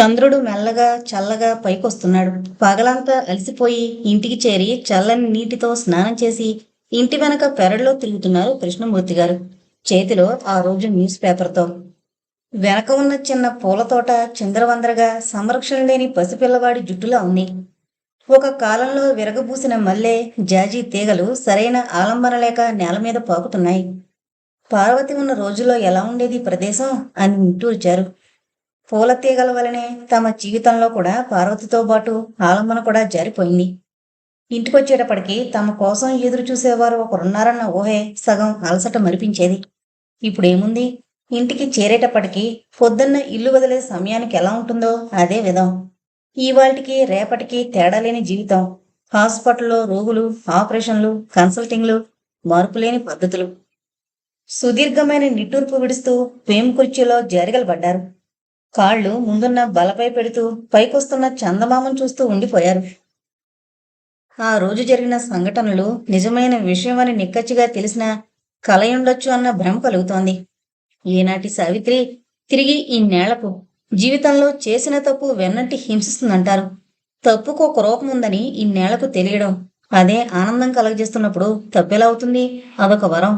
చంద్రుడు మెల్లగా చల్లగా పైకొస్తున్నాడు. పగలంతా అలసిపోయి ఇంటికి చేరి చల్లని నీటితో స్నానం చేసి ఇంటి వెనక పెరడులో తిరుగుతున్నారు కృష్ణమూర్తి గారు. చేతిలో ఆ రోజు న్యూస్ పేపర్తో. వెనక ఉన్న చిన్న పూల తోట చిందరవందరగా సంరక్షణ లేని పసిపిల్లవాడి జుట్టులా ఉంది. ఒక కాలంలో విరగబూసిన మల్లె జాజీ తీగలు సరైన ఆలంబన లేక నేల మీద పాకుతున్నాయి. పార్వతి ఉన్న రోజుల్లో ఎలా ఉండేది ప్రదేశం అని నిట్టూర్చారు. పూల తీగల వలనే తమ జీవితంలో కూడా పార్వతితో పాటు ఆలంబన కూడా జారిపోయింది. ఇంటికొచ్చేటప్పటికి తమ కోసం ఎదురు చూసేవారు ఒకరున్నారన్న ఊహే సగం అలసట మరిపించేది. ఇప్పుడేముంది? ఇంటికి చేరేటప్పటికి పొద్దున్న ఇల్లు వదిలే సమయానికి ఎలా ఉంటుందో అదే విధం. ఇవాళకి రేపటికి తేడా లేని జీవితం. హాస్పిటల్లో రోగులు ఆపరేషన్లు కన్సల్టింగ్లు మార్పులేని పద్ధతులు. సుదీర్ఘమైన నిట్టూర్పు విడుస్తూ పేమ్ కుర్చీలో జారిగలు కాళ్ళు ముందున్న బలపై పెడుతూ పైకొస్తున్న చందమామను చూస్తూ ఉండిపోయారు. ఆ రోజు జరిగిన సంఘటనలు నిజమైన విషయమని నిక్కచ్చిగా తెలిసిన కలయుండొచ్చు అన్న భ్రమ కలుగుతోంది ఈనాటి సావిత్రి తిరిగి ఈ నేలకు జీవితంలో చేసిన తప్పు వెన్నంటి హింసిస్తుందంటారు. తప్పుకు ఒక రూపం ఉందని ఈ నేలకు తెలియడం అదే ఆనందం కలగజేస్తున్నప్పుడు తప్పెలా అవుతుంది? అదొక వరం.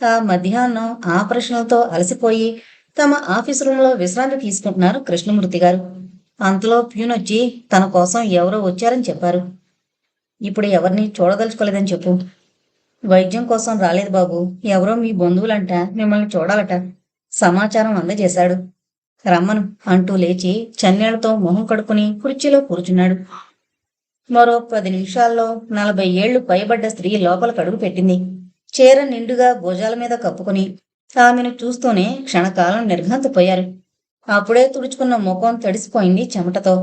ఆ మధ్యాహ్నం ఆపరేషన్లతో అలసిపోయి తమ ఆఫీస్ రూమ్లో విశ్రాంతి తీసుకుంటున్నారు కృష్ణమూర్తి గారు. అంతలో ప్యూన్ వచ్చి తన కోసం ఎవరో వచ్చారని చెప్పారు. ఇప్పుడు ఎవరిని చూడదలుచుకోలేదని చెప్పు. వైద్యం కోసం రాలేదు బాబు. ఎవరో మీ బంధువులంట మిమ్మల్ని చూడాలట. సమాచారం అందజేశాడు. రమ్మను అంటూ లేచి చన్నీళ్ళతో మొహం కడుక్కుని కుర్చీలో కూర్చున్నాడు. మరో పది నిమిషాల్లో నలభై ఏళ్ళు పైబడ్డ స్త్రీ లోపల కడుగు పెట్టింది. చీర నిండుగా భుజాల మీద కప్పుకుని ఆమెను చూస్తూనే క్షణకాలం నిర్ఘాంతపోయారు. అప్పుడే తుడుచుకున్న ముఖం తడిసిపోయింది చెమటతో.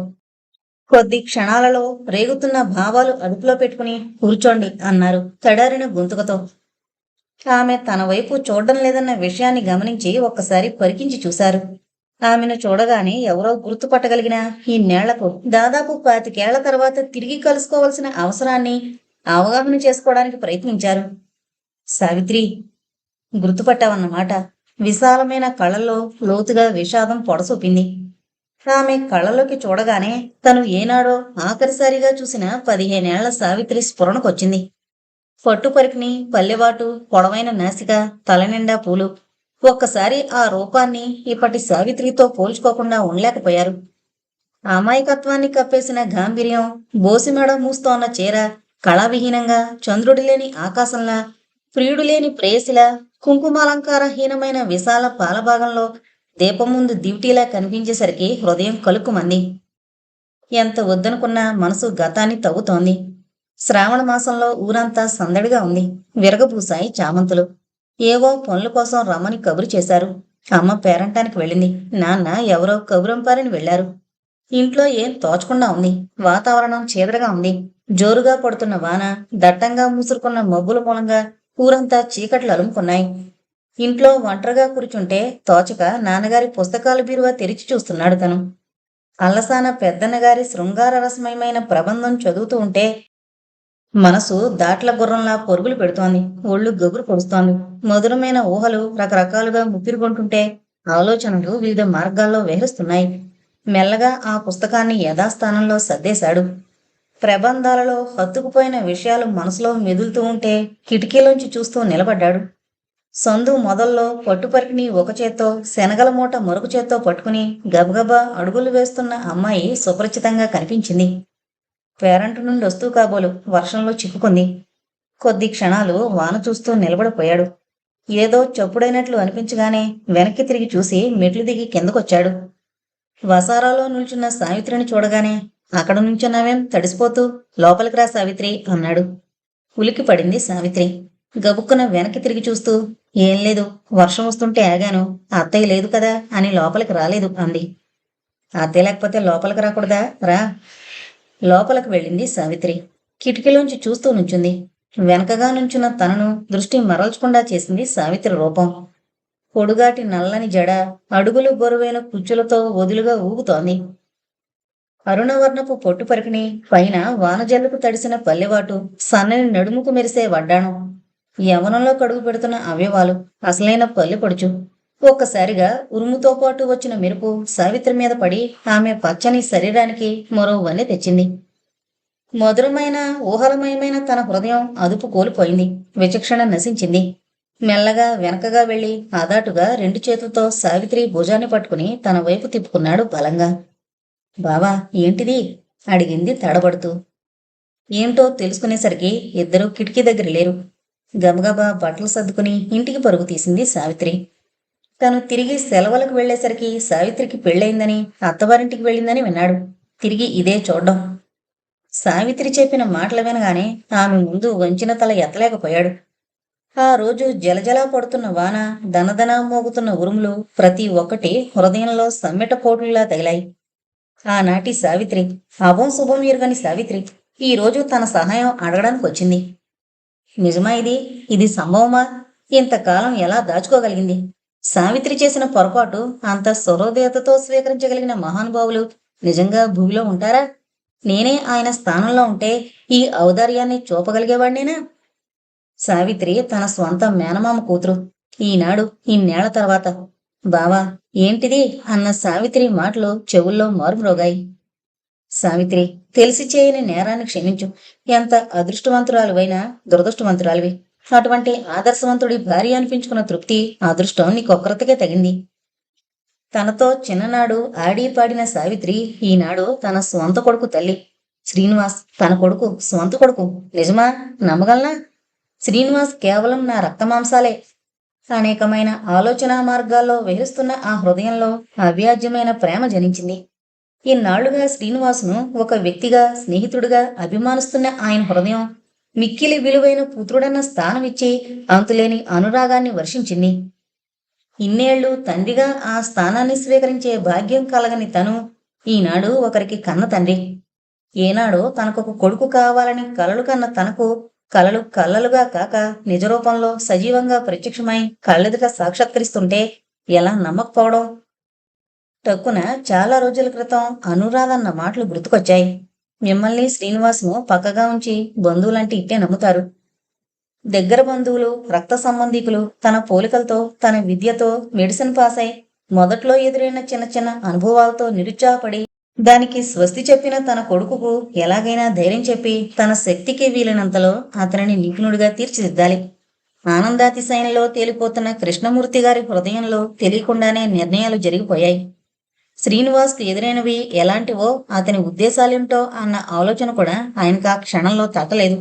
కొద్ది క్షణాలలో రేగుతున్న భావాలు అదుపులో పెట్టుకుని కూర్చోండి అన్నారు తడారిన గొంతుకతో. ఆమె తన వైపు చూడడం లేదన్న విషయాన్ని గమనించి ఒక్కసారి పరికించి చూశారు. ఆమెను చూడగానే ఎవరో గుర్తుపట్టగలిగిన ఈ నేళ్ళకు దాదాపు పాతికేళ్ళ తర్వాత తిరిగి కలుసుకోవాల్సిన అవసరాన్ని అవగాహన చేసుకోవడానికి ప్రయత్నించారు. సావిత్రి గుర్తుపట్టావన్నమాట. విశాలమైన కళ్ళల్లో లోతుగా విషాదం పొడసొప్పింది ఆమె కళ్ళలోకి చూడగానే తను ఏనాడో ఆఖరిసారిగా చూసిన పదిహేనేళ్ళ సావిత్రి స్ఫురణకొచ్చింది. పట్టుపరికిని పల్లెవాటు పొడవైన నాసిక తలనిండా పూలు. ఒక్కసారి ఆ రూపాన్ని ఇప్పటి సావిత్రితో పోల్చుకోకుండా ఉండలేకపోయారు. అమాయకత్వాన్ని కప్పేసిన గాంభీర్యం బోసిమెడ మూస్తోన్న చీర కళావిహీనంగా చంద్రుడి లేని ఆకాశంలా ప్రియుడు లేని ప్రేయసిలా కుంకుమాలంకారహీనమైన విశాల పాలభాగంలో దీపం ముందు దివిటీలా కనిపించేసరికి హృదయం కలుక్కుమంది ఎంత వద్దనుకున్నా మనసు గతాన్ని తవ్వుతోంది. శ్రావణ మాసంలో ఊరంతా సందడిగా ఉంది. విరగబూసాయి చామంతులు. ఏవో పనుల కోసం రమ్మని కబురు చేశారు. అమ్మ పేరంటానికి వెళ్ళింది. నాన్న ఎవరో కబురంపారని వెళ్ళారు ఇంట్లో ఏం తోచకుండా ఉంది. వాతావరణం చీదరగా ఉంది. జోరుగా పడుతున్న వాన దట్టంగా ముసురుకున్న మబ్బుల మూలంగా ఊరంతా చీకట్లు అలుముకున్నాయి. ఇంట్లో ఒంటరిగా కూర్చుంటే తోచక నాన్నగారి పుస్తకాల బీరువా తెరిచి చూస్తున్నాడు తను. అల్లసాన పెద్దన్నగారి శృంగార రసమయమైన ప్రబంధం చదువుతూ ఉంటే మనసు దాట్ల గుర్రంలా పొరుగులు పెడుతోంది. ఒళ్ళు గగురు పొడుస్తోంది. మధురమైన ఊహలు రకరకాలుగా ముప్పిరుకుంటుంటే ఆలోచనలు వివిధ మార్గాల్లో విహరిస్తున్నాయి. మెల్లగా ఆ పుస్తకాన్ని యథాస్థానంలో సర్దేశాడు. ప్రబంధాలలో హత్తుకుపోయిన విషయాలు మనసులో మెదులుతూ ఉంటే కిటికీలోంచి చూస్తూ నిలబడ్డాడు. సందు మొదల్లో పట్టుపరికిని ఒక చేత్తో శనగల మూట మరొక చేత్తో పట్టుకుని గబగబా అడుగులు వేస్తున్న అమ్మాయి సుపరిచితంగా కనిపించింది. పేరంటు నుండి వస్తూ కాబోలు వర్షంలో చిక్కుకుంది. కొద్ది క్షణాలు వాన చూస్తూ నిలబడిపోయాడు. ఏదో చప్పుడైనట్లు అనిపించగానే వెనక్కి తిరిగి చూసి మెట్లు దిగి కిందకొచ్చాడు. వసారాలో నిల్చున్న సావిత్రిని చూడగానే అక్కడ నుంచున్నావేం? తడిసిపోతూ లోపలికి రా సావిత్రి అన్నాడు. ఉలికి పడింది సావిత్రి. గబుక్కున వెనక్కి తిరిగి చూస్తూ ఏం లేదు వర్షం వస్తుంటే ఆగాను. అత్తయ్య లేదు కదా అని లోపలికి రాలేదు అంది. అత్తయ్య లేకపోతే లోపలికి రాకూడదా? రా. లోపలికి వెళ్ళింది సావిత్రి. కిటికీలోంచి చూస్తూ నుంచుంది. వెనకగా నుంచున్న తనను దృష్టి మరల్చకుండా చేసింది సావిత్రి రూపం. పొడుగాటి నల్లని జడ అడుగులు బరువైన కుచ్చులతో వదులుగా ఊగుతోంది. అరుణవర్ణపు పొట్టు పరికిణి పైన వానజల్లుకు తడిసిన పల్లెవాటు సన్నని నడుముకు మెరిసే వడ్డాణం. యవనంలో కడుగు పెడుతున్న అవయవాలు అసలైన పల్లె పొడుచు. ఒక్కసారిగా ఉరుముతో పాటు వచ్చిన మెరుపు సావిత్రి మీద పడి ఆమె పచ్చని శరీరానికి మరో వన్నె తెచ్చింది. మధురమైన ఊహలమయమైన తన హృదయం అదుపు కోల్పోయింది. విచక్షణ నశించింది. మెల్లగా వెనకగా వెళ్ళి ఆదాటుగా రెండు చేతులతో సావిత్రి భుజాన్ని పట్టుకుని తన వైపు తిప్పుకున్నాడు బలంగా. బావా ఏంటిది? అడిగింది తడబడుతూ. ఏంటో తెలుసుకునేసరికి ఇద్దరూ కిటికీ దగ్గర లేరు. గబగబా బట్టలు సర్దుకుని ఇంటికి పరుగు తీసింది సావిత్రి. తను తిరిగి సెలవులకు వెళ్ళేసరికి సావిత్రికి పెళ్ళయిందని అత్తవారింటికి వెళ్ళిందని విన్నాడు. తిరిగి ఇదే చూడ్డం. సావిత్రి చెప్పిన మాటలు వినగానే ఆమె ముందు వంచిన తల ఎత్తలేకపోయాడు. ఆ రోజు జలజలా పడుతున్న వాన దనదన మోగుతున్న ఉరుములు ప్రతి ఒక్కటి హృదయంలో సమ్మెట పోటులా తగిలాయి. ఆనాటి సావిత్రి అభం శుభం ఎరుగని సావిత్రి ఈ రోజు తన సహాయం అడగడానికి వచ్చింది. నిజమా ఇది? ఇది సంభవమా? ఇంతకాలం ఎలా దాచుకోగలిగింది? సావిత్రి చేసిన పొరపాటు అంత సహృదయతతో స్వీకరించగలిగిన మహానుభావులు నిజంగా భూమిలో ఉంటారా? నేనే ఆయన స్థానంలో ఉంటే ఈ ఔదార్యాన్ని చూపగలిగేవాడినేనా? సావిత్రి తన స్వంత మేనమామ కూతురు. ఈనాడు ఇన్నేళ్ళ తర్వాత బావా ఏంటిది? అన్న సావిత్రి మాటలు చెవుల్లో మారుమ్రోగాయి. సావిత్రి తెలిసి చేయని నేరాన్ని క్షమించు. ఎంత అదృష్టవంతురాలువైనా దురదృష్టవంతురాలివి. అటువంటి ఆదర్శవంతుడి భార్య అనిపించుకున్న తృప్తి అదృష్టం నీకొక్కరికే తగింది. తనతో చిన్ననాడు ఆడి పాడిన సావిత్రి ఈనాడు తన స్వంత కొడుకు తల్లి. శ్రీనివాస్ తన కొడుకు స్వంత కొడుకు. నిజమా? నమ్మగలనా? శ్రీనివాస్ కేవలం నా రక్తమాంసాలే అనేకమైన ఆలోచనా మార్గాల్లో విహరిస్తున్న ఆ హృదయంలో అవ్యాజ్యమైన ప్రేమ జనించింది. ఇన్నాళ్ళుగా శ్రీనివాసును ఒక వ్యక్తిగా స్నేహితుడిగా అభిమానిస్తున్న ఆయన హృదయం మిక్కిలి విలువైన పుత్రుడన్న స్థానమిచ్చి అంతులేని అనురాగాన్ని వర్షించింది. ఇన్నేళ్ళు తండ్రిగా ఆ స్థానాన్ని స్వీకరించే భాగ్యం కలగని తను ఈనాడు ఒకరికి కన్న తండ్రి. ఏనాడో తనకొక కొడుకు కావాలని కలలు కన్న తనకు కలలు కళ్ళలుగా కాక నిజ రూపంలో సజీవంగా ప్రత్యక్షమై కళ్ళెదుట సాక్షాత్కరిస్తుంటే ఎలా నమ్మకపోవడం? టక్కున చాలా రోజుల క్రితం అనురాధన్న మాటలు గుర్తుకొచ్చాయి. మిమ్మల్ని శ్రీనివాసును పక్కగా ఉంచి బంధువులంటే ఇట్టే నమ్ముతారు. దగ్గర బంధువులు రక్త సంబంధికులు తన పోలికలతో తన విద్యతో మెడిసిన్ పాస్ అయి మొదట్లో ఎదురైన చిన్న చిన్న అనుభవాలతో నిరుత్సాహపడి దానికి స్వస్తి చెప్పిన తన కొడుకుకు ఎలాగైనా ధైర్యం చెప్పి తన శక్తికి వీలైనంతలో అతనిని నిపుణుడిగా తీర్చిదిద్దాలి. ఆనందాతిశయంలో తేలిపోతున్న కృష్ణమూర్తి గారి హృదయంలో తెలియకుండానే నిర్ణయాలు జరిగిపోయాయి. శ్రీనివాస్కు ఎదురైనవి ఎలాంటివో అతని ఉద్దేశాలేమిటో అన్న ఆలోచన కూడా ఆయనకు ఆ క్షణంలో తట్టలేదు.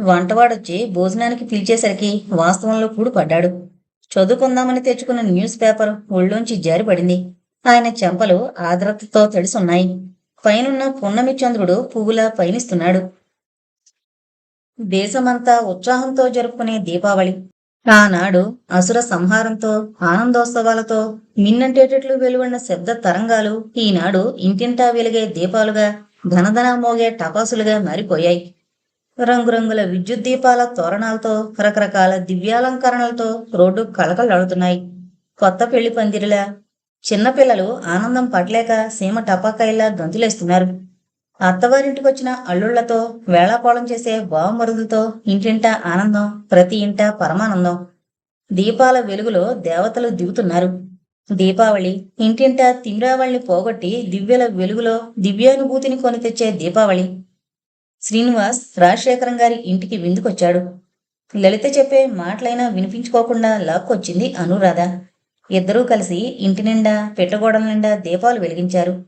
వంటవాడొచ్చి భోజనానికి పిలిచేసరికి వాస్తవంలో కూడిపడ్డాడు. చదువుకుందామని తెచ్చుకున్న న్యూస్ పేపర్ ఒళ్ళోంచి జారిపడింది. ఆయన చెంపలు ఆర్ద్రతతో తడిసున్నాయి. పైనున్న పున్నమి చంద్రుడు పువ్వులా పయనిస్తున్నాడు దేశమంతా ఉత్సాహంతో జరుపుకునే దీపావళి. ఆనాడు అసుర సంహారంతో ఆనందోత్సవాలతో మిన్నంటేటట్లు వెలువడిన శబ్ద తరంగాలు ఈనాడు ఇంటింటా వెలిగే దీపాలుగా ధనధన మోగే టపాసులుగా మారిపోయాయి. రంగురంగుల విద్యుత్ దీపాల తోరణాలతో రకరకాల దివ్యాలంకరణలతో రోడ్డు కళకళలాడుతున్నాయి. కొత్త పెళ్ళి పందిరిలా చిన్నపిల్లలు ఆనందం పడలేక సీమ టపాకాయలా గంతులేస్తున్నారు అత్తవారింటికొచ్చిన అల్లుళ్ళతో వేళాకోళం చేసే బావమరుదులతో ఇంటింటా ఆనందం ప్రతి ఇంట పరమానందం. దీపాల వెలుగులో దేవతలు దిగుతున్నారు. దీపావళి ఇంటింటా తిమ్రావళిని పోగొట్టి దివ్యల వెలుగులో దివ్యానుభూతిని కొని తెచ్చే దీపావళి. శ్రీనివాస్ రాజశేఖరం గారి ఇంటికి విందుకొచ్చాడు. లలిత చెప్పే మాటలైనా వినిపించుకోకుండా లాక్కొచ్చింది అనురాధ. ఇద్దరూ కలిసి ఇంటి నిండా పెట్టగోడల నిండా దీపాలు వెలిగించారు.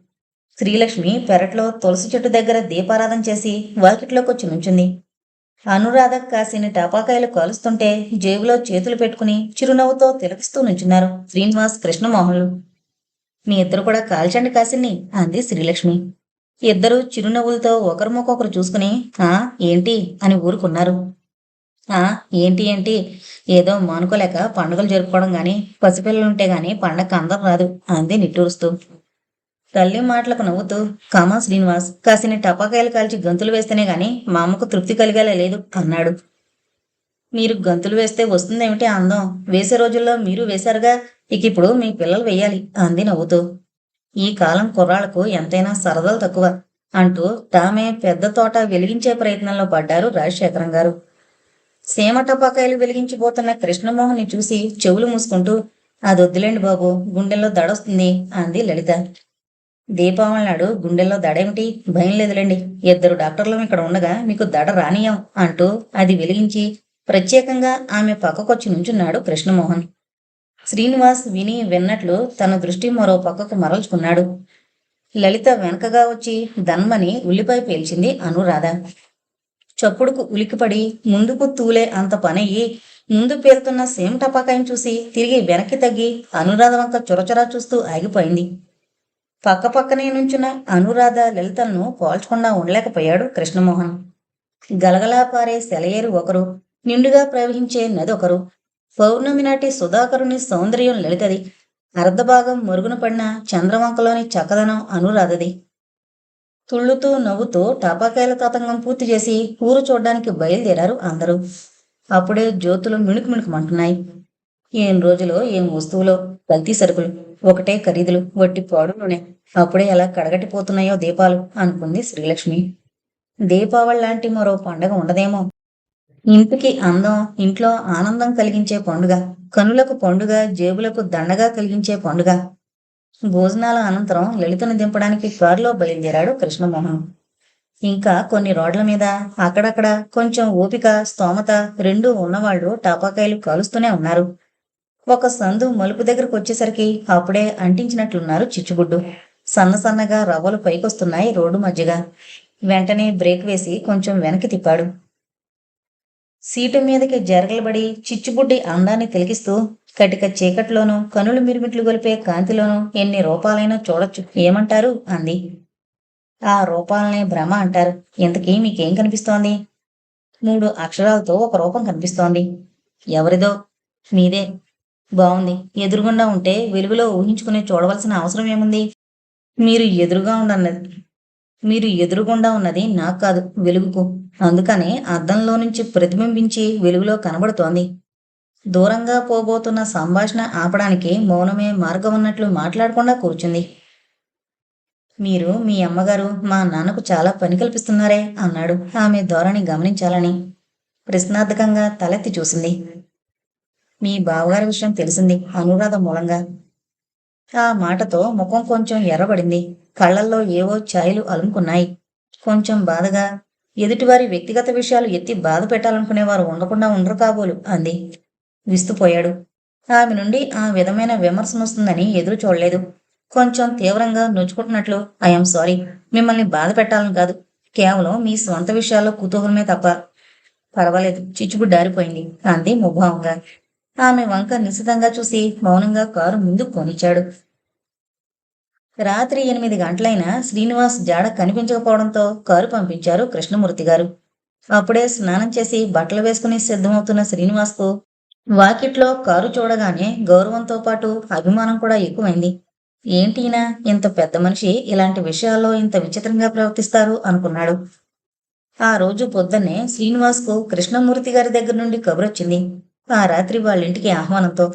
శ్రీలక్ష్మి పెరట్లో తులసి చెట్టు దగ్గర దీపారాధన చేసి వాకిట్లోకి వచ్చి నుంచుంది. అనురాధ కాసిన టపాకాయలు కాలుస్తుంటే జేబులో చేతులు పెట్టుకుని చిరునవ్వుతో తిలకిస్తూ నుంచున్నారు శ్రీనివాస్ కృష్ణమోహన్లు. మీ ఇద్దరు కూడా కాల్చండి కాసిన్ని అంది శ్రీలక్ష్మి. ఇద్దరు చిరునవ్వులతో ఒకరిముఖొకరు చూసుకుని ఆ ఏంటి? అని ఊరుకున్నారు. ఏంటి ఏంటి? ఏదో మానుకోలేక పండుగలు జరుపుకోవడం కానీ పసిపిల్లలుంటే గాని పండగ అందం రాదు అంది నిట్టూరుస్తూ. తల్లి మాటలకు నవ్వుతూ కామా శ్రీనివాస్ కాసిన టపాకాయలు కాల్చి గంతులు వేస్తేనే గాని మా అమ్మకు తృప్తి కలిగేలా లేదు అన్నాడు. మీరు గంతులు వేస్తే వస్తుందేమిటి అందం? వేసే రోజుల్లో మీరు వేశారుగా ఇక ఇప్పుడు మీ పిల్లలు వేయాలి అంది నవ్వుతూ. ఈ కాలం కుర్రాళ్ళకు ఎంతైనా సరదాలు తక్కువ అంటూ తామే పెద్ద తోట వెలిగించే ప్రయత్నంలో పడ్డారు రాజశేఖరం గారు. సీమ టపాకాయలు వెలిగించిపోతున్న కృష్ణమోహన్ని చూసి చెవులు మూసుకుంటూ అది వద్దులేండి బాబు గుండెల్లో దడొస్తుంది అంది లలిత. దీపావళి నాడు గుండెల్లో దడేమిటి? భయం లేదులేండి. ఇద్దరు డాక్టర్లు ఇక్కడ ఉండగా మీకు దడ రానియం అంటూ అది వెలిగించి ప్రత్యేకంగా ఆమె పక్కకొచ్చి నుంచున్నాడు కృష్ణమోహన్. శ్రీనివాస్ విని విన్నట్లు తన దృష్టి మరో పక్కకు మరల్చుకున్నాడు. లలిత వెనకగా వచ్చి ధన్మని ఉల్లిపాయ పేల్చింది అనురాధ. చప్పుడుకు ఉలికిపడి ముందుకు తూలే అంత పనయ్యి ముందు పేరుతున్న సేమ్ టపాకాయని చూసి తిరిగి వెనక్కి తగ్గి అనురాధ వంక చొరచొరా చూస్తూ ఆగిపోయింది. పక్క పక్కనే నుంచున్న అనురాధ లలితలను పోల్చకుండా ఉండలేకపోయాడు కృష్ణమోహన్. గలగలా పారే సెలయేరు ఒకరు నిండుగా ప్రవహించే నది ఒకరు పౌర్ణమి నాటి సుధాకరుని సౌందర్యం లలితది. అర్ధభాగం మరుగున పడిన చంద్రవంకలోని చక్కదనం అనురాధది. తుళ్ళుతూ నవ్వుతూ టపాకాయల తతంగం పూర్తి చేసి ఊరు చూడ్డానికి బయలుదేరారు అందరూ. అప్పుడే జ్యోతులు మిణుకు మిణుకుమంటున్నాయి ఏం రోజులో ఏం వస్తువులో కల్తీ సరుకులు ఒకటే ఖరీదులు వట్టి పాడు నూనె అప్పుడే ఎలా కడగటిపోతున్నాయో దీపాలు అనుకుంది శ్రీలక్ష్మి. దీపావళి లాంటి మరో పండగ ఉండదేమో. ఇంటికి అందం ఇంట్లో ఆనందం కలిగించే పండుగ కనులకు పండుగ జేబులకు దండగా కలిగించే పండుగ. భోజనాల అనంతరం లలితను దింపడానికి కారులో బయలుదేరాడు కృష్ణమోహన్. ఇంకా కొన్ని రోడ్ల మీద అక్కడక్కడ కొంచెం ఓపిక స్తోమత రెండూ ఉన్నవాళ్ళు టపాకాయలు కాలుస్తూనే ఉన్నారు. ఒక సందు మలుపు దగ్గరకు వచ్చేసరికి అప్పుడే అంటించినట్లున్నారు చిచ్చుబుడ్డు. సన్న సన్నగా రవ్వలు పైకొస్తున్నాయి రోడ్డు మధ్యగా. వెంటనే బ్రేక్ వేసి కొంచెం వెనక్కి తిప్పాడు. సీటు మీదకి జరగలబడి చిచ్చుబుడ్డి అందాన్ని తిలకిస్తూ కటిక చీకట్లోనూ కనులు మిరుమిట్లు గొలిపే కాంతిలోనూ ఎన్ని రూపాలైనా చూడొచ్చు. ఏమంటారు? అంది. ఆ రూపాలనే భ్రమ అంటారు. ఇంతకీ మీకేం కనిపిస్తోంది? మూడు అక్షరాలతో ఒక రూపం కనిపిస్తోంది. ఎవరిదో? మీదే. బాగుంది ఎదురుగుండా ఉంటే వెలుగులో ఊహించుకుని చూడవలసిన అవసరం ఏముంది? మీరు ఎదురుగా ఉండన్నది మీరు ఎదురుగుండా ఉన్నది నాకు కాదు వెలుగుకు. అందుకనే అద్దంలో నుంచి ప్రతిబింబించి వెలుగులో కనబడుతోంది. దూరంగా పోబోతున్న సంభాషణ ఆపడానికి మౌనమే మార్గం ఉన్నట్లు మాట్లాడకుండా కూర్చుంది. మీరు మీ అమ్మగారు మా నాన్నకు చాలా పని కల్పిస్తున్నారే అన్నాడు. ఆమె ధోరణి గమనించాలని ప్రశ్నార్థకంగా తలెత్తి చూసింది. మీ బావగారి విషయం తెలిసింది అనురాధ మూలంగా. ఆ మాటతో ముఖం కొంచెం ఎర్రబడింది. కళ్ళల్లో ఏవో ఛాయలు అలుముకున్నాయి. కొంచెం బాధగా ఎదుటివారి వ్యక్తిగత విషయాలు ఎత్తి బాధ పెట్టాలనుకునేవారు ఉండకుండా ఉండరు కాబోలు అంది. విస్తుపోయాడు ఆమె నుండి ఆ విధమైన విమర్శన వస్తుందని ఎదురు చూడలేదు. కొంచెం తీవ్రంగా నొచ్చుకుంటున్నట్లు ఐఎమ్ సారీ మిమ్మల్ని బాధ పెట్టాలని కాదు. కేవలం మీ స్వంత విషయాల్లో కుతూహలమే తప్ప. పర్వాలేదు. చిచ్చుబుడ్డారిపోయింది అంది ముభావంగా. ఆమె వంక నిశితంగా చూసి మౌనంగా కారు ముందు కొనిచ్చాడు. రాత్రి ఎనిమిది గంటలైనా శ్రీనివాస్ జాడ కనిపించకపోవడంతో కారు పంపించారు కృష్ణమూర్తి గారు. అప్పుడే స్నానం చేసి బట్టలు వేసుకుని సిద్ధమవుతున్న శ్రీనివాస్కు వాకిట్లో కారు చూడగానే గౌరవంతో పాటు అభిమానం కూడా ఎక్కువైంది. ఏంటినా ఇంత పెద్ద మనిషి ఇలాంటి విషయాల్లో ఇంత విచిత్రంగా ప్రవర్తిస్తారు అనుకున్నాడు. ఆ రోజు పొద్దున్నే శ్రీనివాస్కు కృష్ణమూర్తి గారి దగ్గర నుండి కబురొచ్చింది. ఆ రాత్రి వాళ్ళ ఇంటికి ఆహ్వానంతో.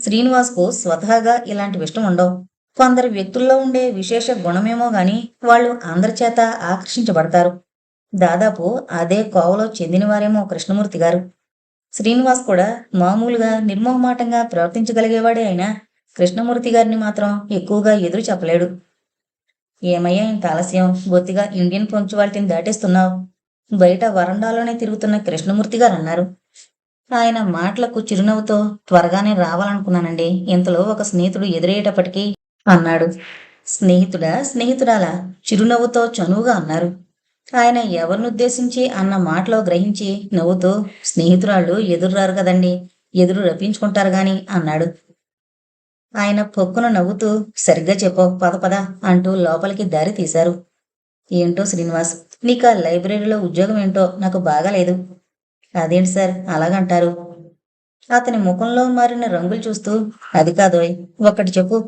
శ్రీనివాస్కు స్వతహాగా ఇలాంటి ఇష్టం ఉండవు. కొందరు వ్యక్తుల్లో ఉండే విశేష గుణమేమో గాని వాళ్ళు అందరి చేత ఆకర్షించబడతారు. దాదాపు అదే కోవలో చెందినవారేమో కృష్ణమూర్తి గారు. శ్రీనివాస్ కూడా మామూలుగా నిర్మోహమాటంగా ప్రవర్తించగలిగేవాడే అయినా కృష్ణమూర్తి గారిని మాత్రం ఎక్కువగా ఎదురు చెప్పలేడు. ఏమయ్యా ఇంత ఆలస్యం? బొత్తిగా ఇండియన్ పంక్చువాలిటీని దాటేస్తున్నావు. బయట వరండాలోనే తిరుగుతున్న కృష్ణమూర్తి గారు అన్నారు. ఆయన మాటలకు చిరునవ్వుతో త్వరగానే రావాలనుకున్నానండి. ఇంతలో ఒక స్నేహితుడు ఎదురయ్యేటప్పటికీ అన్నాడు. స్నేహితుడా స్నేహితురాలా చిరునవ్వుతో చనువుగా అన్నారు. ఆయన ఎవరినుద్దేశించి అన్న మాటలో గ్రహించి నవ్వుతూ స్నేహితురాళ్ళు ఎదురురారు కదండి ఎదురు రప్పించుకుంటారు గాని అన్నాడు. ఆయన పొక్కున నవ్వుతూ సరిగ్గా చెప్పో పద పద అంటూ లోపలికి దారి తీశారు. ఏంటో శ్రీనివాస్ నీకు ఆ లైబ్రరీలో ఉద్యోగం ఏంటో నాకు బాగాలేదు అదేంటి సార్ అలాగంటారు. అతని ముఖంలో మారిన రంగులు చూస్తూ అది కాదోయ్ ఒక్కటి చెప్పు.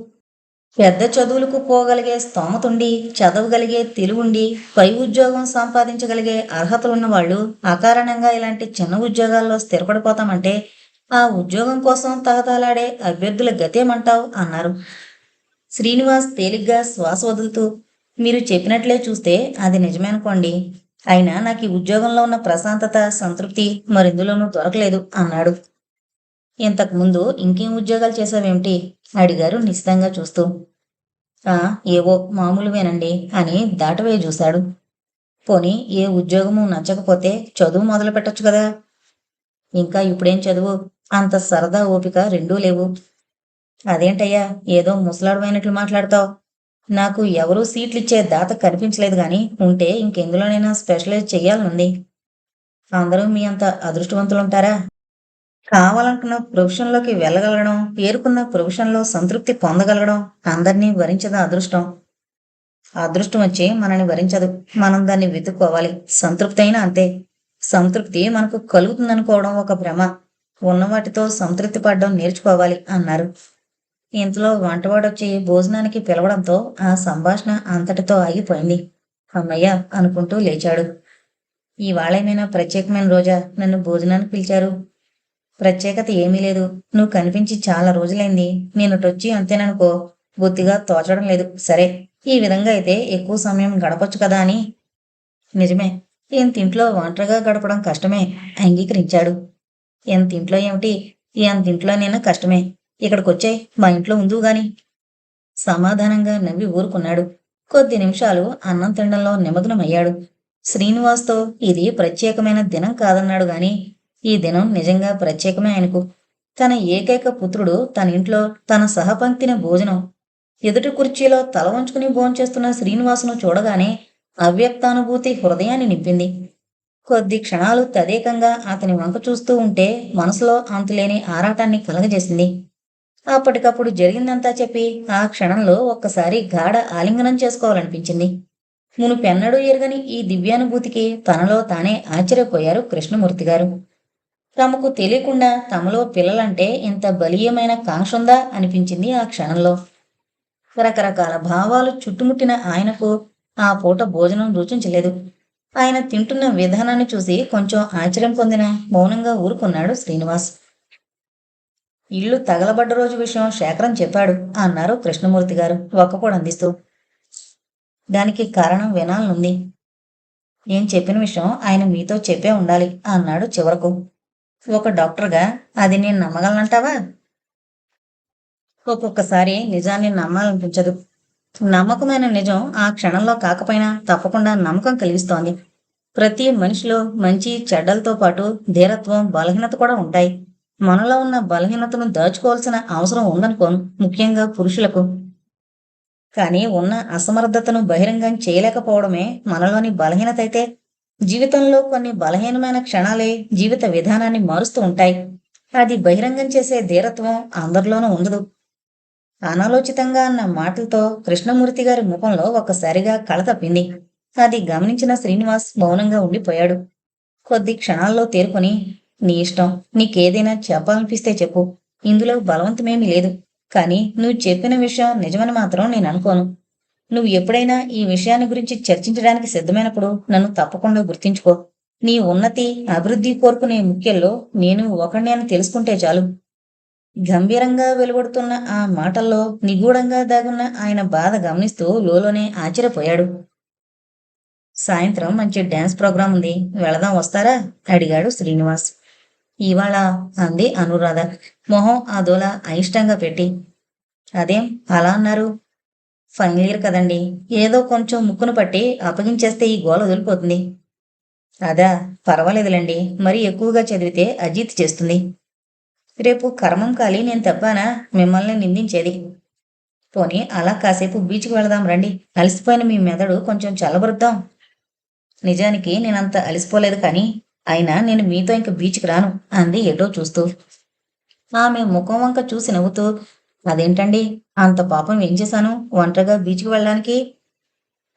పెద్ద చదువులకు పోగలిగే స్తోమతుండి చదవగలిగే తెలివుండి పై ఉద్యోగం సంపాదించగలిగే అర్హతలున్న వాళ్ళు అకారణంగా ఇలాంటి చిన్న ఉద్యోగాల్లో స్థిరపడిపోతామంటే ఆ ఉద్యోగం కోసం తగతాలాడే అభ్యర్థుల గతేమంటావు అన్నారు. శ్రీనివాస్ తేలిగ్గా శ్వాస వదులుతూ మీరు చెప్పినట్లే చూస్తే అది నిజమే అనుకోండి అయినా నాకు ఈ ఉద్యోగంలో ఉన్న ప్రశాంతత సంతృప్తి మరిందులోనూ దొరకలేదు అన్నాడు. ఇంతకుముందు ఇంకేం ఉద్యోగాలు చేసావేమిటి అడిగారు. నిశ్చితంగా చూస్తూ ఆ ఏవో మామూలువేనండి అని దాటవేయ చూశాడు. పోనీ ఏ ఉద్యోగము నచ్చకపోతే చదువు మొదలు పెట్టచ్చు కదా. ఇంకా ఇప్పుడేం చదువు? అంత సరదా ఓపిక రెండూ లేవు. అదేంటయ్యా ఏదో ముసలాడమైనట్లు మాట్లాడతావు. నాకు ఎవరూ సీట్లు ఇచ్చే దాత కనిపించలేదు గాని ఉంటే ఇంకెందులోనైనా స్పెషలైజ్ చెయ్యాలనుంది. అందరూ మీ అంత అదృష్టవంతులుంటారా? కావాలనుకున్న ప్రొఫెషన్లోకి వెళ్ళగలగడం పేరుకున్న ప్రొఫెషన్లో సంతృప్తి పొందగలగడం అందరినీ భరించదు అదృష్టం. అదృష్టం వచ్చి మనని వరించదు. మనం దాన్ని వెతుక్కోవాలి. సంతృప్తి అయినా అంతే. సంతృప్తి మనకు కలుగుతుందనుకోవడం ఒక భ్రమ. ఉన్న వాటితో సంతృప్తి పడడం నేర్చుకోవాలి అన్నారు. ఇంతలో వంటవాడొచ్చి భోజనానికి పిలవడంతో ఆ సంభాషణ అంతటితో ఆగిపోయింది. అమ్మయ్య అనుకుంటూ లేచాడు. ఇవాళేమైనా ప్రత్యేకమైన రోజా? నన్ను భోజనానికి పిలిచారు. ప్రత్యేకత ఏమీ లేదు. నువ్వు కనిపించి చాలా రోజులైంది. నేనుటొచ్చి అంతేననుకో. బొత్తిగా తోచడం లేదు. సరే. ఈ విధంగా అయితే ఎక్కువ సమయం గడపచ్చు కదా అని. నిజమే. ఎంత ఒంటరిగా గడపడం కష్టమే. అంగీకరించాడు. ఎంత ఏమిటి? ఎంతింట్లోనైనా కష్టమే. ఇక్కడికొచ్చాయి మా ఇంట్లో ఉందు గాని. సమాధానంగా నవ్వి ఊరుకున్నాడు. కొద్ది నిమిషాలు అన్నం తినడంలో నిమగ్నమయ్యాడు. శ్రీనివాస్తో ఇది ప్రత్యేకమైన దినం కాదన్నాడు గాని. ఈ దినం నిజంగా ప్రత్యేకమే ఆయనకు. తన ఏకైక పుత్రుడు తన ఇంట్లో తన సహపంక్తిన భోజనం. ఎదుటి కుర్చీలో తల వంచుకుని భోంచేస్తున్న శ్రీనివాసును చూడగానే అవ్యక్తానుభూతి హృదయాన్ని నింపింది. కొద్ది క్షణాలు తదేకంగా అతని వంక చూస్తూ ఉంటే మనసులో అంతులేని ఆరాటాన్ని కలగజేసింది. అప్పటికప్పుడు జరిగిందంతా చెప్పి ఆ క్షణంలో ఒక్కసారి గాఢ ఆలింగనం చేసుకోవాలనిపించింది. మునుపెన్నడూ ఎరగని ఈ దివ్యానుభూతికి తనలో తానే ఆశ్చర్యపోయారు కృష్ణమూర్తి గారు తమకు తెలియకుండా తమలో పిల్లలంటే ఇంత బలీయమైన కాంక్షుందా అనిపించింది ఆ క్షణంలో. రకరకాల భావాలు చుట్టుముట్టిన ఆయనకు ఆ పూట భోజనం రుచించలేదు. ఆయన తింటున్న విధానాన్ని చూసి కొంచెం ఆశ్చర్యం పొందిన మౌనంగా ఊరుకున్నాడు శ్రీనివాస్. ఇల్లు తగలబడ్డ రోజు విషయం శేఖరం చెప్పాడు అన్నారు కృష్ణమూర్తి గారు ఒక్కపూడ అందిస్తూ. దానికి కారణం వినాలనుంది. నేను చెప్పిన విషయం ఆయన మీతో చెప్పే ఉండాలి అన్నాడు చివరకు. ఒక డాక్టర్గా అది నేను నమ్మగలనంటావా? ఒక్కొక్కసారి నిజాన్ని నమ్మాలనిపించదు. నమ్మకమైన నిజం ఆ క్షణంలో కాకపోయినా తప్పకుండా నమ్మకం కలిగిస్తోంది. ప్రతి మనిషిలో మంచి చెడ్డలతో పాటు ధీరత్వం బలహీనత కూడా ఉంటాయి. మనలో ఉన్న బలహీనతను దాచుకోవాల్సిన అవసరం ఉందనుకోను ముఖ్యంగా పురుషులకు. కానీ ఉన్న అసమర్థతను బహిరంగం చేయలేకపోవడమే మనలోని బలహీనత అయితే. జీవితంలో కొన్ని బలహీనమైన క్షణాలే జీవిత విధానాన్ని మారుస్తూ ఉంటాయి. అది బహిరంగం చేసే ధీరత్వం అందరిలోనూ ఉండదు. అనాలోచితంగా అన్న మాటలతో కృష్ణమూర్తి గారి ముఖంలో ఒక్కసారిగా కళ తప్పింది. అది గమనించిన శ్రీనివాస్ మౌనంగా ఉండిపోయాడు. కొద్ది క్షణాల్లో తేరుకొని నీ ఇష్టం. నీకేదైనా చెప్పాలనిపిస్తే చెప్పు. ఇందులో బలవంతమేమీ లేదు. కానీ నువ్వు చెప్పిన విషయం నిజమని మాత్రం నేను అనుకోను. నువ్వు ఎప్పుడైనా ఈ విషయాన్ని గురించి చర్చించడానికి సిద్ధమైనప్పుడు నన్ను తప్పకుండా గుర్తించుకో. నీ ఉన్నతి అభివృద్ధి కోరుకునే ముఖ్యంలో నేను ఒకడిని అని తెలుసుకుంటే చాలు. గంభీరంగా వెలువడుతున్న ఆ మాటల్లో నిగూఢంగా దాగున్న ఆయన బాధ గమనిస్తూ లోలోనే ఆశ్చర్యపోయాడు. సాయంత్రం మంచి డ్యాన్స్ ప్రోగ్రాం ఉంది. వెళదాం వస్తారా? అడిగాడు శ్రీనివాస్. ఇవాళ అంది అనురాధ. మొహం ఆ దోల అయిష్టంగా పెట్టి. అదేం అలా అన్నారు? ఫైనల్ ఇయర్ కదండి. ఏదో కొంచెం ముక్కును పట్టి అప్పగించేస్తే ఈ గోల వదిలిపోతుంది. అదా పర్వాలేదులేండి. మరి ఎక్కువగా చదివితే అజిత్ చేస్తుంది. రేపు కర్మం కాలి నేను తప్పానా? మిమ్మల్ని నిందించేది. పోనీ అలా కాసేపు బీచ్కి వెళదాం రండి. అలసిపోయిన మీ మెదడు కొంచెం చల్లబరుద్దాం. నిజానికి నేనంత అలసిపోలేదు కానీ అయినా నేను మీతో ఇంక బీచ్కి రాను అంది ఎటో చూస్తూ. ఆమె ముఖం వంక చూసి నవ్వుతూ అదేంటండి? అంత పాపం ఏం చేశాను? ఒంటరిగా బీచ్కి వెళ్ళడానికి?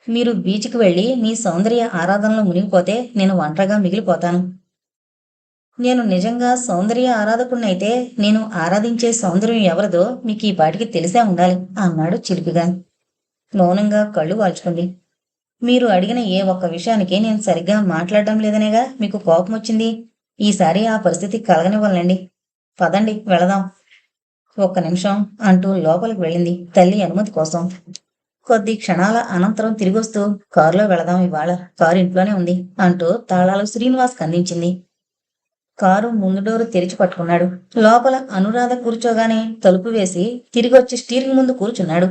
మీరు బీచ్కి వెళ్ళి మీ సౌందర్య ఆరాధనలో మునిగిపోతే నేను ఒంటరిగా మిగిలిపోతాను. నేను నిజంగా సౌందర్య ఆరాధకుడినైతే నేను ఆరాధించే సౌందర్యం ఎవరిదో మీకు ఈ పాటికి తెలిసే ఉండాలి అన్నాడు చిలిపిగా. మౌనంగా కళ్ళు వాల్చుకుంది. మీరు అడిగిన ఏ ఒక్క విషయానికి నేను సరిగ్గా మాట్లాడడం లేదనేగా మీకు కోపం వచ్చింది ఈసారి ఆ పరిస్థితి కలగనివ్వాలండి పదండి వెళదాం. ఒక్క నిమిషం అంటూ లోపలికి వెళ్ళింది తల్లి అనుమతి కోసం. కొద్ది క్షణాల అనంతరం తిరిగొస్తూ కారులో వెళదాం ఇవాళ కారు ఇంట్లోనే ఉంది అంటూ తాళాలు శ్రీనివాస్ కందించింది కారు ముందు డోరు తెరిచి పట్టుకున్నాడు. లోపల అనురాధ కూర్చోగానే తలుపు వేసి తిరిగి వచ్చి స్టీరింగ్ ముందు కూర్చున్నాడు.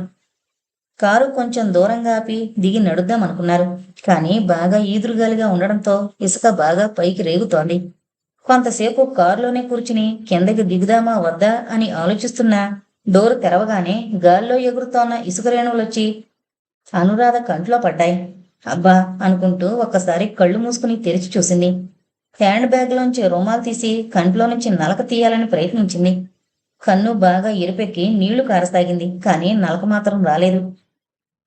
కారు కొంచెం దూరంగా ఆపి దిగి నడుద్దాం అనుకున్నారు. కానీ బాగా ఈదురుగాలిగా ఉండడంతో ఇసుక బాగా పైకి రేగుతోంది. కొంతసేపు కారులోనే కూర్చుని కిందకి దిగుదామా వద్దా అని ఆలోచిస్తున్నా డోర్ తెరవగానే గాల్లో ఎగురుతోన్న ఇసుక రేణువులొచ్చి అనురాధ కంట్లో పడ్డాయి. అబ్బా అనుకుంటూ ఒక్కసారి కళ్ళు మూసుకుని తెరిచి చూసింది. హ్యాండ్ బ్యాగ్లోంచి రుమాలు తీసి కంట్లో నుంచి నలక తీయాలని ప్రయత్నించింది. కన్ను బాగా ఎరుపెక్కి నీళ్ళు కారసాగింది కానీ నలక మాత్రం రాలేదు.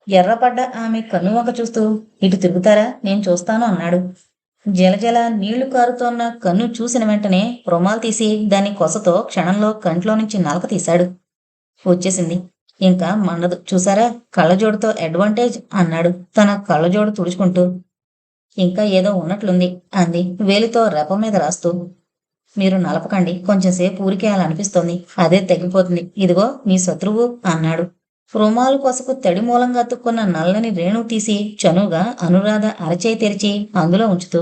ఎర్రపడ్డ ఆమె కన్ను వంక చూస్తూ ఇటు తిరుగుతారా? నేను చూస్తాను అన్నాడు. జలజల నీళ్ళు కారుతోన్న కన్ను చూసిన వెంటనే రుమాలు తీసి దాని కొసతో క్షణంలో కంట్లో నుంచి నలక తీశాడు. వచ్చేసింది. ఇంకా మండదు. చూసారా? కళ్ళజోడుతో అడ్వాంటేజ్ అన్నాడు. తన కళ్ళజోడు తుడుచుకుంటూ. ఇంకా ఏదో ఉన్నట్లుంది అంది. వేలితో రెప మీద రాస్తూ. మీరు నలపకండి. కొంచెంసేపు ఊరికేయాలనిపిస్తోంది అదే తగ్గిపోతుంది ఇదిగో మీ శత్రువు అన్నాడు. రుమాలు కొసకు తడి మూలంగా అతుక్కున్న నల్లని రేణువు తీసి చనువుగా అనురాధ అరచేయి తెరిచి అందులో ఉంచుతూ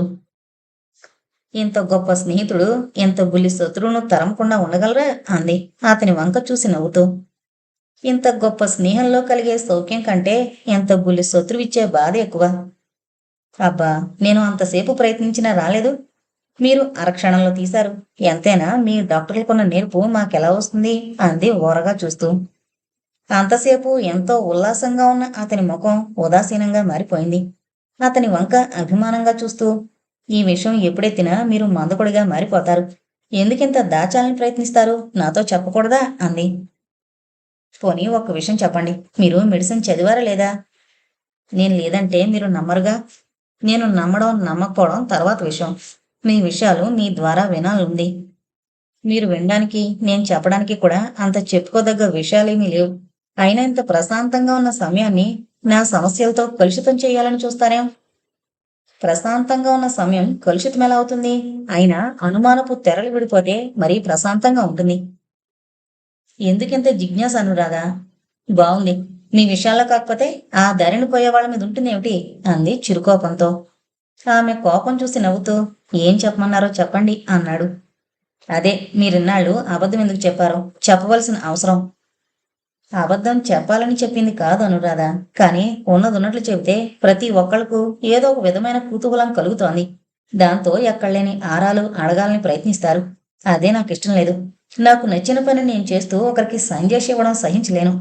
ఇంత గొప్ప స్నేహితుడు ఇంత బుల్లి శత్రువును తరమకుండా ఉండగలరా? అంది. అతని వంక చూసి నవ్వుతూ ఇంత గొప్ప స్నేహంలో కలిగే సౌఖ్యం కంటే ఎంత బుల్లి శత్రువిచ్చే బాధ ఎక్కువ. అబ్బా నేను అంతసేపు ప్రయత్నించినా రాలేదు. మీరు అరక్షణంలో తీశారు. ఎంతైనా మీ డాక్టర్లకున్న నేర్పు మాకెలా వస్తుంది? అంది ఓరగా చూస్తూ. అంతసేపు ఎంతో ఉల్లాసంగా ఉన్న అతని ముఖం ఉదాసీనంగా మారిపోయింది. అతని వంక అభిమానంగా చూస్తూ ఈ విషయం ఎప్పుడెత్తినా మీరు మందకుడిగా మారిపోతారు. ఎందుకింత దాచాలని ప్రయత్నిస్తారు? నాతో చెప్పకూడదా? అంది. పోనీ ఒక విషయం చెప్పండి. మీరు మెడిసిన్ చదివారా లేదా? నేను లేదంటే మీరు నమ్మరుగా. నేను నమ్మడం నమ్మకపోవడం తర్వాత విషయం. మీ విషయాలు మీ ద్వారా వినాలుంది మీరు వినడానికి నేను చెప్పడానికి కూడా అంత చెప్పుకోదగ్గ విషయాలేమీ లేవు. అయినా ఇంత ప్రశాంతంగా ఉన్న సమయాన్ని నా సమస్యలతో కలుషితం చేయాలని చూస్తారేం? ప్రశాంతంగా ఉన్న సమయం కలుషితం ఎలా అవుతుంది? అయినా అనుమానపు తెరలు విడిపోతే మరీ ప్రశాంతంగా ఉంటుంది. ఎందుకింత జిజ్ఞాస అనురాధా? బాగుంది నీ విషయాల్లో కాకపోతే ఆ ధరిని పోయే వాళ్ళ మీద ఉంటుందేమిటి? అంది చిరుకోపంతో. ఆమె కోపం చూసి నవ్వుతూ ఏం చెప్పమన్నారో చెప్పండి అన్నాడు. అదే మీరిన్నాళ్ళు అబద్ధం ఎందుకు చెప్పారో? చెప్పవలసిన అవసరం. అబద్ధం చెప్పాలని చెప్పింది కాదు అనురాధ. కానీ ఉన్నదున్నట్లు చెబితే ప్రతి ఒక్కళ్ళకు ఏదో ఒక విధమైన కుతూహలం కలుగుతోంది. దాంతో ఎక్కడలేని ఆరాలు అడగాలని ప్రయత్నిస్తారు. అదే నాకు ఇష్టం లేదు. నాకు నచ్చిన పని నేను చేస్తూ ఒకరికి సంజేష్ ఇవ్వడం సహించలేను.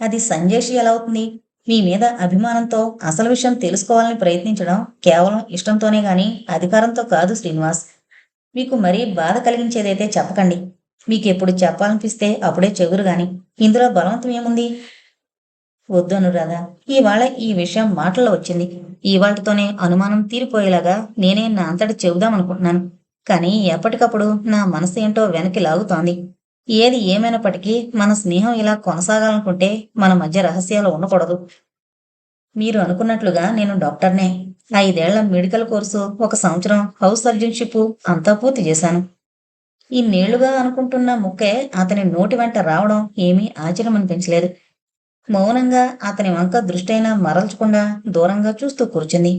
అది సంజేషి ఎలా అవుతుంది? మీ మీద అభిమానంతో అసలు విషయం తెలుసుకోవాలని ప్రయత్నించడం కేవలం ఇష్టంతోనే గాని అధికారంతో కాదు శ్రీనివాస్. మీకు మరీ బాధ కలిగించేదైతే చెప్పకండి. మీకు ఎప్పుడు చెప్పాలనిపిస్తే అప్పుడే చెగురు గాని. ఇందులో బలవంతం ఏముంది? వద్దు అనురాధ ఇవాళ ఈ విషయం మాటల్లో వచ్చింది. ఇవాళతోనే అనుమానం తీరిపోయేలాగా నేనే నా అంతటి చెబుదాం అనుకుంటున్నాను కానీ ఎప్పటికప్పుడు నా మనసు ఏంటో వెనక్కి లాగుతోంది. ఏది ఏమైనప్పటికీ మన స్నేహం ఇలా కొనసాగాలనుకుంటే మన మధ్య రహస్యాలు ఉండకూడదు. మీరు అనుకున్నట్లుగా నేను డాక్టర్నే. ఐదేళ్ళ మెడికల్ కోర్సు ఒక సంవత్సరం హౌస్ సర్జన్షిప్ అంతా పూర్తి చేశాను. ఇన్నేళ్ళుగా అనుకుంటున్న ముక్కే అతని నోటి వెంట రావడం ఏమీ ఆశ్చర్యం అనిపించలేదు మౌనంగా అతని వంక దృష్టైనా మరల్చకుండా దూరంగా చూస్తూ కూర్చుంది.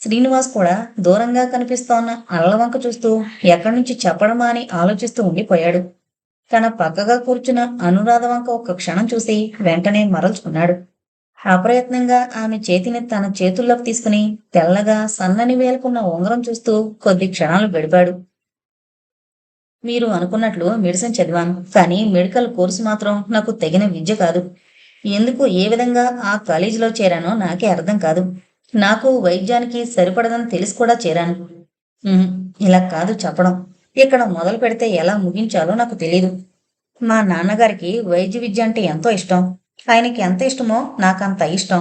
శ్రీనివాస్ కూడా దూరంగా కనిపిస్తోన్న అళ్ళ వంక చూస్తూ ఎక్కడి నుంచి చెప్పడమా అని ఆలోచిస్తూ ఉండిపోయాడు. తన పక్కగా కూర్చున్న అనురాధ వంక ఒక క్షణం చూసి వెంటనే మరల్చుకున్నాడు. అప్రయత్నంగా ఆమె చేతిని తన చేతుల్లోకి తీసుకుని తెల్లగా సన్నని వేలుకున్న ఉంగరం చూస్తూ కొద్ది క్షణాలు గడిపాడు. మీరు అనుకున్నట్లు మెడిసిన్ చదివాను. కానీ మెడికల్ కోర్సు మాత్రం నాకు తగిన విద్య కాదు. ఎందుకు ఏ విధంగా ఆ కాలేజీలో చేరానో నాకే అర్థం కాదు. నాకు వైద్యానికి సరిపడదని తెలిసి కూడా చేరాను. ఇలా కాదు చెప్పడం. ఇక్కడ మొదలు పెడితే ఎలా ముగించాలో నాకు తెలియదు మా నాన్నగారికి వైద్య విద్య అంటే ఎంతో ఇష్టం. ఆయనకి ఎంత ఇష్టమో నాకంత ఇష్టం.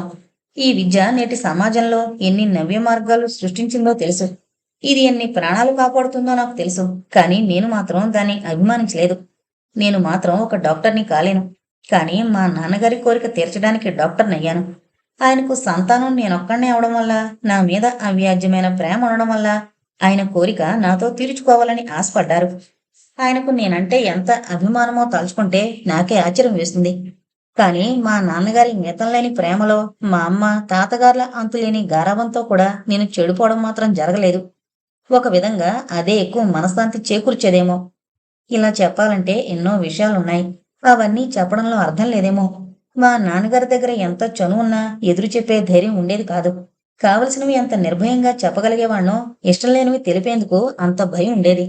ఈ విద్య నేటి సమాజంలో ఎన్ని నవ్య మార్గాలు సృష్టించిందో తెలుసు. ఇది ఎన్ని ప్రాణాలు కాపాడుతుందో నాకు తెలుసు కానీ నేను మాత్రం దాన్ని అభిమానించలేదు. నేను మాత్రం ఒక డాక్టర్ని కాలేను కానీ మా నాన్నగారి కోరిక తీర్చడానికి డాక్టర్ని అయ్యాను ఆయనకు సంతానం నేనొక్కడనే అవడం వల్ల నా మీద అవ్యాజ్యమైన ప్రేమ ఉండడం వల్ల ఆయన కోరిక నాతో తీర్చుకోవాలని ఆశపడ్డారు. ఆయనకు నేనంటే ఎంత అభిమానమో తలుచుకుంటే నాకే ఆశ్చర్యం వేస్తుంది. కానీ మా నాన్నగారి మితం లేని ప్రేమలో మా అమ్మ తాతగారుల అంతులేని గారాబంతో కూడా నేను చెడిపోవడం మాత్రం జరగలేదు. ఒక విధంగా అదే ఎక్కువ మనశ్శాంతి చేకూర్చేదేమో. ఇలా చెప్పాలంటే ఎన్నో విషయాలున్నాయి. అవన్నీ చెప్పడంలో అర్థం లేదేమో. మా నాన్నగారి దగ్గర ఎంత చనువున్నా ఎదురు చెప్పే ధైర్యం ఉండేది కాదు. కావలసినవి ఎంత నిర్భయంగా చెప్పగలిగేవాణ్ణో ఇష్టం లేనివి తెలిపేందుకు అంత భయం ఉండేది.